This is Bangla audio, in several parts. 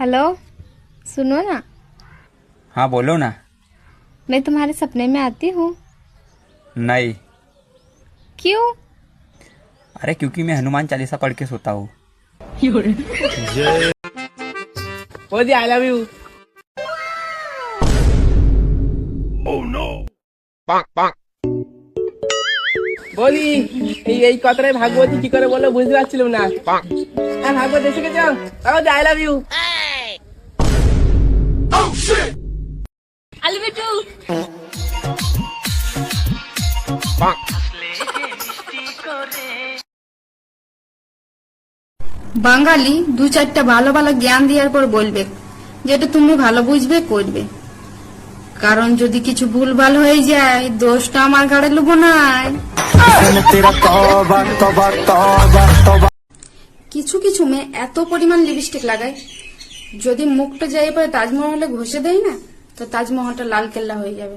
हेलो सुनो ना हाँ बोलो ना मैं तुम्हारे सपने में आती हूँ नहीं क्यों अरे क्योंकि मैं हनुमान चालीसा पढ़ के सोता हूँ বৌদি আই লাভ ইউ বলি এই এই কথাটাই ভাগবতী কি করে বললো বুঝতে পারছিলাম না হ্যাঁ ভাগবত এসে গেছ ভাগবতী আই লাভ ইউ বাঙালি দু চারটা ভালো ভালো জ্ঞান দেওয়ার পর বলবে যেটা তুমি ভালো বুঝবে করবে। কারণ যদি কিছু ভুলভাল হয়ে যায় দোষটা আমার ঘাড়ে লুবো নাই। কিছু কিছু মেয়ে এত পরিমাণ লিপস্টিক লাগায় যদি মুখটা যাই পরে তাজমহলে ঘষে দেয় না, তো তাজমহলটা লাল কেল্লা হয়ে যাবে।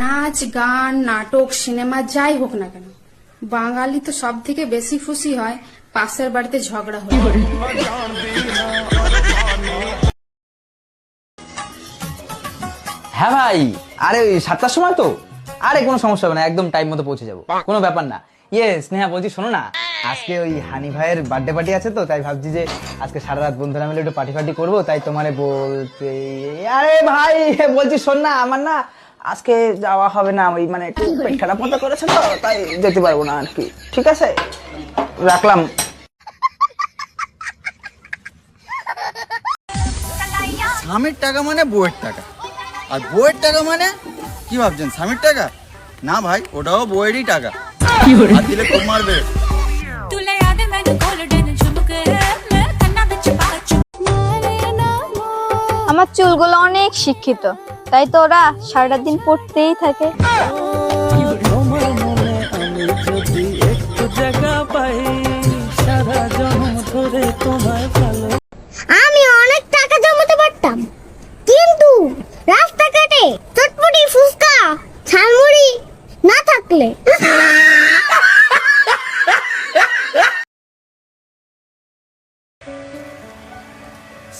নাচ, গান, নাটক, সিনেমা যাই হোক না কেন, বাঙালি তো সব থেকে বেশি খুশি হয় পাশের বাড়িতে ঝগড়া হলে। হ্যাঁ ভাই, আরে সাতটার সময় তো? আরে কোনো সমস্যা হবে না, একদম টাইম মতো পৌঁছে যাব। কোনো ব্যাপার না। ইয়ে স্নেহা বলছি শোনো না। আজকে ওই হানি ভাইয়ের বার্থডে পার্টি আছে তো তাই ভাবছি যে আজকে সারা রাত বন্ধুরা মিলে একটু পার্টি ফার্টি করব তাই তোমারে বলতে আরে ভাই বলছি শোন না আমার না আজকে যাওয়া হবে না ওই মানে একটু পেট খারাপ মতো করেছে তো তাই যেতে পারব না আর কি ঠিক আছে? রাখলাম। স্বামীর টাকা মানে বউয়ের টাকা। আর বউয়ের টাকা মানে কি ভাবছেন স্বামীর টাকা? না ভাই ওটাও বউয়েরই টাকা। আমার চুলগুলো অনেক শিক্ষিত তাই তো ওরা সারাটা দিন পড়তেই থাকে।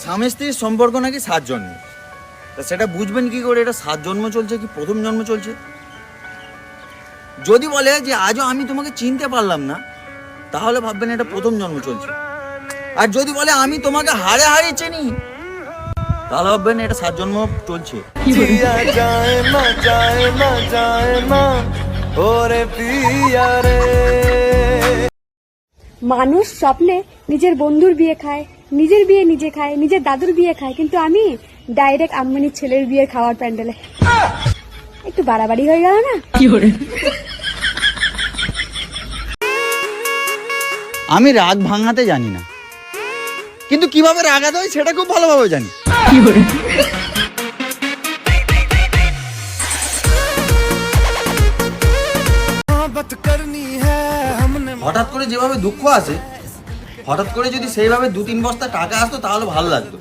স্বামী স্ত্রীর সম্পর্ক নাকি সাত জন্ম। তা সেটা বুঝবেন কি করে? এটা সাত জন্ম চলছে কি প্রথম জন্ম চলছে? যদি বলে যে আজও আমি তোমাকে চিনতে পারলাম না তাহলে ভাববেন এটা প্রথম জন্ম চলছে। আর যদি বলে আমি তোমাকে হারে হারে চিনি তাহলে ভাববেন এটা সাত জন্ম চলছে। মানুষ স্বপ্নে নিজের বন্ধুর বিয়ে খায়। নিজের বিয়ে নিজে খায় নিজের দাদুর বিয়ে খায় কিন্তু আমি ডাইরেক্ট আম্মানির ছেলের বিয়ে খাওয়ার প্যান্ডেলে। একটু বাড়াবাড়ি হয়ে গেল না? কি আমি রাগ ভাঙাতে জানি না। কিন্তু কীভাবে রাগাতে হয় সেটা খুব ভালোভাবে জানি। হঠাৎ করে যেভাবে দুঃখ আসে হঠাৎ করে যদি সেইভাবে দু তিন বস্তা টাকা আসতো তাহলে ভালো লাগতো।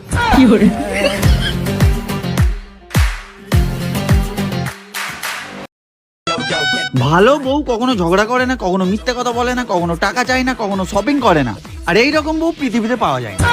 ভালো বউ কখনো ঝগড়া করে না কখনো মিথ্যে কথা বলে না কখনো টাকা চায় না কখনো শপিং করে না। আর এই রকম বউ পৃথিবীতে পাওয়া যায় না।